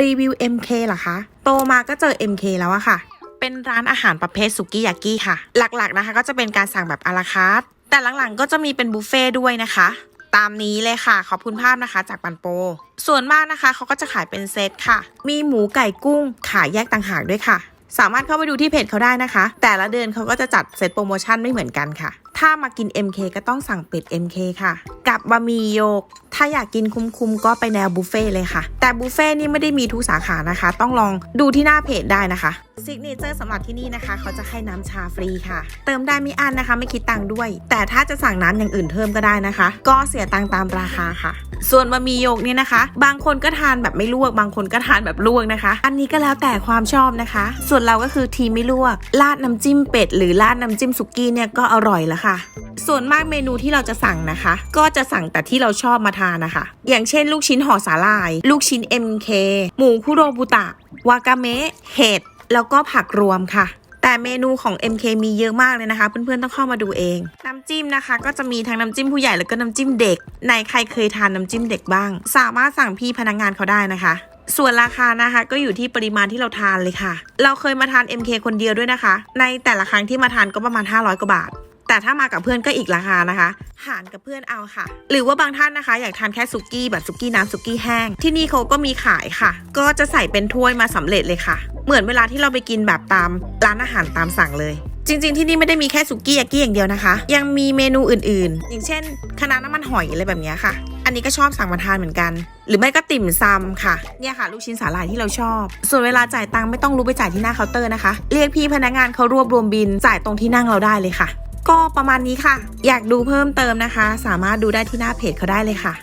รีวิว MK เหรอคะ โตมาก็เจอ MK แล้วอะค่ะ เป็นร้านอาหารประเภทสุกี้ยากิค่ะ หลักๆนะคะ ก็จะเป็นการสั่งแบบอาราคาร์ทแต่หลังๆก็จะมีเป็นบุฟเฟ่ด้วยนะคะ ตามนี้เลยค่ะ ขอบคุณภาพนะคะ จากปันโป ส่วนมากนะคะเขาก็จะขายเป็นเซตค่ะ มีหมูไก่กุ้งขายแยกต่างหากด้วยค่ะ สามารถเข้าไปดูที่เพจเขาได้นะคะ แต่ละเดือนเขาก็จะจัดเซตโปรโมชั่นไม่เหมือนกันค่ะ ถ้ามากิน MK ก็ต้องสั่งเป็ด MK ค่ะ กับบะหมี่โยก ถ้าอยากกินคุ้มๆก็ไปแนวบุฟเฟ่เลยค่ะ แต่บุฟเฟ่นี่ไม่ได้มีทุกสาขานะคะ ต้องลองดูที่หน้าเพจได้นะคะซิกเนเจอร์สำหรับที่นี่นะคะ เขาจะให้น้ำชาฟรีค่ะ เติมได้ไม่อั้นนะคะ ไม่คิดตังค์ด้วย แต่ถ้าจะสั่งน้ำอย่างอื่นเพิ่มก็ได้นะคะ ก็เสียตังค์ตามราคาค่ะ ส่วนบะหมี่โยกเนี่ยนะคะ บางคนก็ทานแบบไม่ลวก บางคนก็ทานแบบลวกนะคะ อันนี้ก็แล้วแต่ความชอบนะคะ ส่วนเราก็คือทีไม่ลวก ราดน้ำจิ้มเป็ด หรือราดน้ำจิ้มสุกี้เนี่ยก็อร่อยล้วค่ะ ส่วนมากเมนูที่เราจะสั่งนะคะ ก็จะสั่งแต่ที่เราชอบมาทานนะคะ อย่างเช่น ลูกชิ้นห่อสาลาย ลูกชิ้น MK หมูคุโรบุตะ วากาเมะ เห็ด แล้วก็ผักรวมค่ะ แต่เมนูของ MK มีเยอะมากเลยนะคะ เพื่อนๆต้องเข้ามาดูเอง น้ำจิ้มนะคะ ก็จะมีทั้งน้ำจิ้มผู้ใหญ่แล้วก็น้ำจิ้มเด็กในใครเคยทานน้ำจิ้มเด็กบ้าง สามารถสั่งพี่พนักงานเขาได้นะคะส่วนราคานะคะก็อยู่ที่ปริมาณที่เราทานเลยค่ะ เราเคยมาทาน MK คนเดียวด้วยนะคะ ในแต่ละครั้งที่มาทานก็ประมาณ 500 กว่าบาท แต่ถ้ามากับเพื่อนก็อีกราคานะคะ หารกับเพื่อนเอาค่ะ หรือว่าบางท่านนะคะ อยากทานแค่สุกี้แบบสุกี้น้ำสุกี้แห้ง ที่นี่เขาก็มีขายค่ะ ก็จะใส่เป็นถ้วยมาสำเร็จเลยค่ะ เหมือนเวลาที่เราไปกินแบบตามร้านอาหารตามสั่งเลย จริง ๆ ที่นี่ไม่ได้มีแค่สุกี้ยากิอย่างเดียวนะคะ ยังมีเมนูอื่นๆ อย่างเช่นคะน้าน้ำมันหอยอะไรแบบนี้ค่ะ อันนี้ก็ชอบสั่งมาทานเหมือนกัน หรือไม่ก็ติ่มซำค่ะ เนี่ยค่ะ ลูกชิ้นสาหร่ายที่เราชอบ ส่วนเวลาจ่ายตังค์ไม่ต้องรู้ไปจ่ายที่หน้าเคาน์เตอร์นะคะ เรียกพี่พนักงานเขารวบรวมบินจ่ายตรงที่นั่งเราได้เลยค่ะก็ประมาณนี้ค่ะ อยากดูเพิ่มเติมนะคะ สามารถดูได้ที่หน้าเพจเขาได้เลยค่ะ